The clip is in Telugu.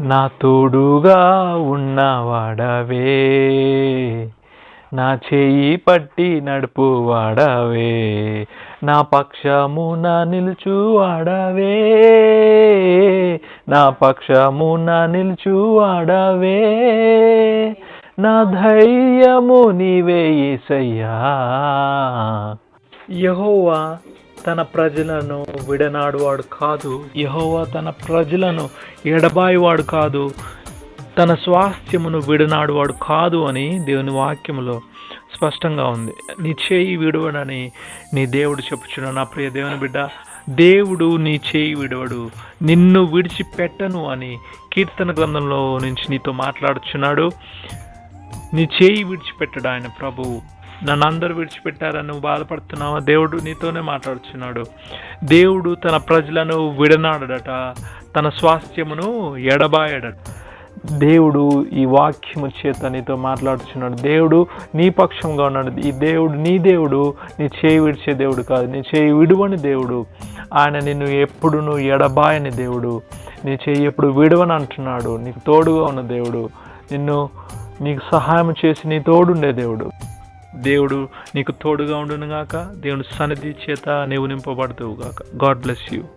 నా తోడుగా ఉన్నవాడవే. నా చేయి పట్టి నడుపు వాడవే. నా పక్షమున నిలుచువాడవే నా పక్షమున నిలుచువాడవే నా ధైర్యము నీవే యేసయ్యా యహోవా తన ప్రజలను విడనాడువాడు కాదు. యహోవా తన ప్రజలను ఎడబాయివాడు కాదు. తన స్వాస్థ్యమును విడనాడువాడు కాదు అని దేవుని వాక్యములో స్పష్టంగా ఉంది. నీ చేయి విడవడని నీ దేవుడు చెప్పుచున్న నా ప్రియ దేవుని బిడ్డ దేవుడు నీ చేయి విడవడు. నిన్ను విడిచిపెట్టను అని కీర్తన గ్రంథంలో నుంచి నీతో మాట్లాడుచున్నాడు. నీ చేయి విడిచిపెట్టడు ఆయన ప్రభువు నన్ను అందరూ విడిచిపెట్టారని నువ్వు బాధపడుతున్నావా? దేవుడు నీతోనే మాట్లాడుచున్నాడు. దేవుడు తన ప్రజలను విడనాడడట తన స్వాస్థ్యమును ఎడబాయడట దేవుడు ఈ వాక్యము చేత నీతో మాట్లాడుచున్నాడు. దేవుడు నీ పక్షంగా ఉన్నాడు. ఈ దేవుడు నీ దేవుడు నీ చేయి విడిచే దేవుడు కాదు. నీ చేయి విడువని దేవుడు. ఆయన నిన్ను ఎప్పుడును ఎడబాయని దేవుడు. నీ చేయి ఎప్పుడు విడవని అంటున్నాడు. నీకు తోడుగా ఉన్న దేవుడు. నిన్ను నీకు సహాయం చేసి నీ తోడుండే దేవుడు. దేవుడు నీకు తోడుగా ఉండును గాక దేవుని సన్నిధి చేత నీవు నింపబడుతువు గాక గాడ్ బ్లెస్ యూ